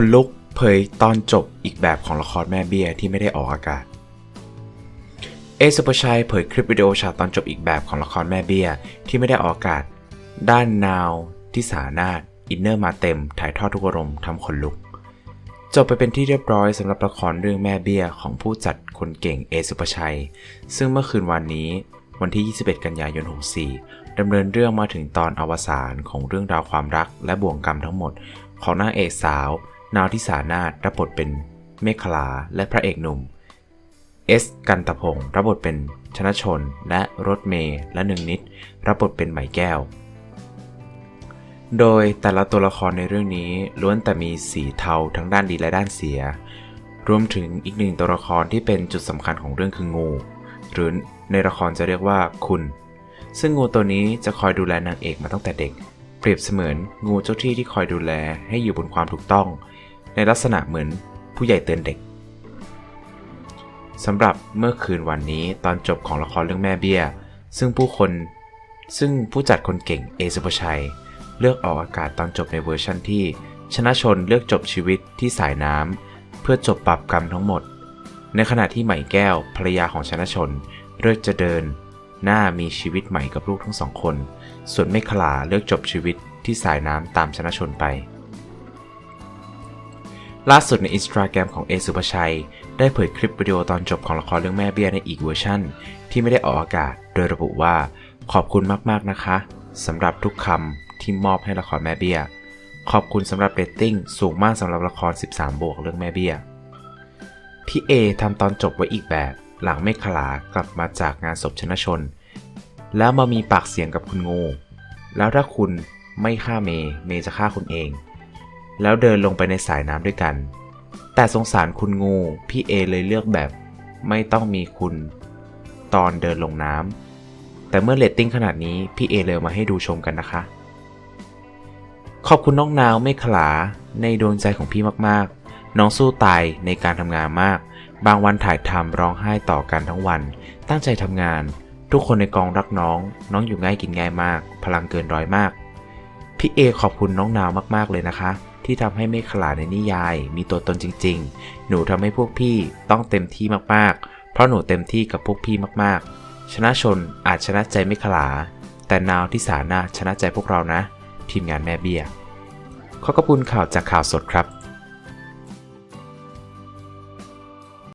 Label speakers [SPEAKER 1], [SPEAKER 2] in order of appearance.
[SPEAKER 1] คนลุกเผยตอนจบอีกแบบของละครแม่เบี้ยที่ไม่ได้ออกอากาศ เอสุปชัยเผยคลิปวิดีโอฉากตอนจบอีกแบบของละครแม่เบี้ยที่ไม่ได้ออกอากาศ ด้านนาวที่สานาถอินเนอร์มาเต็ม ถ่ายทอดทุกอารมณ์ทำคนลุก จบไปเป็นที่เรียบร้อยสำหรับละครเรื่องแม่เบี้ยของผู้จัดคนเก่งเอสุปชัย ซึ่งเมื่อคืนวันนี้วันที่ 21 กันยายน 64 ดำเนินเรื่องมาถึงตอนอวสานของเรื่องราวความรักและบ่วงกรรมทั้งหมด ของนางเอกสาว นาวทิสานาถรับบทเป็นเมฆลาและพระเอกหนุ่ม เอส กันตะพงศ์รับบทเป็นชนะชนและรถเมย์และหนึ่งนิด รับบทเป็นไหมแก้ว โดยแต่ละตัวละครในเรื่องนี้ล้วนแต่มีสีเทาทั้งด้านดีและด้านเสีย รวมถึงอีกหนึ่งตัวละครที่เป็นจุดสำคัญของเรื่องคืองู หรือในละครจะเรียกว่าคุณ ซึ่งงูตัวนี้จะคอยดูแลนางเอกมาตั้งแต่เด็ก เปรียบเสมือนงูเจ้าที่ที่คอยดูแลให้อยู่บนความถูกต้อง ในลักษณะเหมือนผู้ใหญ่เตือนเด็กสำหรับเมื่อคืนวันนี้ตอนจบของละครเรื่องแม่เบี้ย ซึ่งผู้คน ซึ่งผู้จัดคนเก่งเอสุภชัย เลือกออกอากาศตอนจบในเวอร์ชั่นที่ ชนะชนเลือกจบชีวิตที่สายน้ำเพื่อจบปรับกรรมทั้งหมด ในขณะที่ไหม่แก้วภรรยาของชนะชน เลือกจะเดิน หน้ามีชีวิตใหม่กับลูกทั้งสองคน ส่วนเมฆลาเลือกจบชีวิตที่สายน้ำตามชนะชนไป ล่าสุดในอินสตาแกรมของเอสุภชัย ได้เผยคลิปวิดีโอตอนจบของละครเรื่องแม่เบี้ยในอีกเวอร์ชั่น ที่ไม่ได้ออกอากาศ โดยระบุว่า ขอบคุณมากๆนะคะสำหรับทุกคำที่มอบให้ละครแม่เบี้ย ขอบคุณสำหรับเรตติ้งสูงมากสำหรับละคร 13 บวกเรื่องแม่เบี้ย พี่เอทำตอนจบไว้อีกแบบ หลังเมฆขลากลับมาจากงานศพชนะชน แล้วมามีปากเสียงกับคุณงู แล้วถ้าคุณไม่ฆ่าเมย์เมย์จะฆ่าคุณเอง แล้วเดินลงไปในสายน้ำด้วยกัน แต่สงสารคุณงู พี่เอเลยเลือกแบบไม่ต้องมีคุณ ตอนเดินลงน้ำ แต่เมื่อเรตติ้งขนาดนี้พี่เอเลยมาให้ดูชมกันนะคะ ขอบคุณน้องนาวเมฆขลาในดวงใจของพี่มากๆ น้องสู้ตายในการทำงานมาก บางวันถ่ายทำร้องไห้ต่อกันทั้งวัน ตั้งใจทำงาน ทุกคนในกองรักน้อง น้องอยู่ง่ายกินง่ายมาก พลังเกินร้อยมาก พี่เอขอบคุณน้องนาวมากๆเลยนะคะ ที่ทำให้เมฆขลาในนิยาย มีตัวตนจริง ๆ หนูทำให้พวกพี่ต้องเต็มที่มากๆ เพราะหนูเต็มที่กับพวกพี่มากๆ ชนะชนอาจชนะใจเมฆขลา แต่นาวที่สานาชนะใจพวกเรานะ ทีมงานแม่เบี้ยขอขอบคุณข่าวจากข่าวสดครับ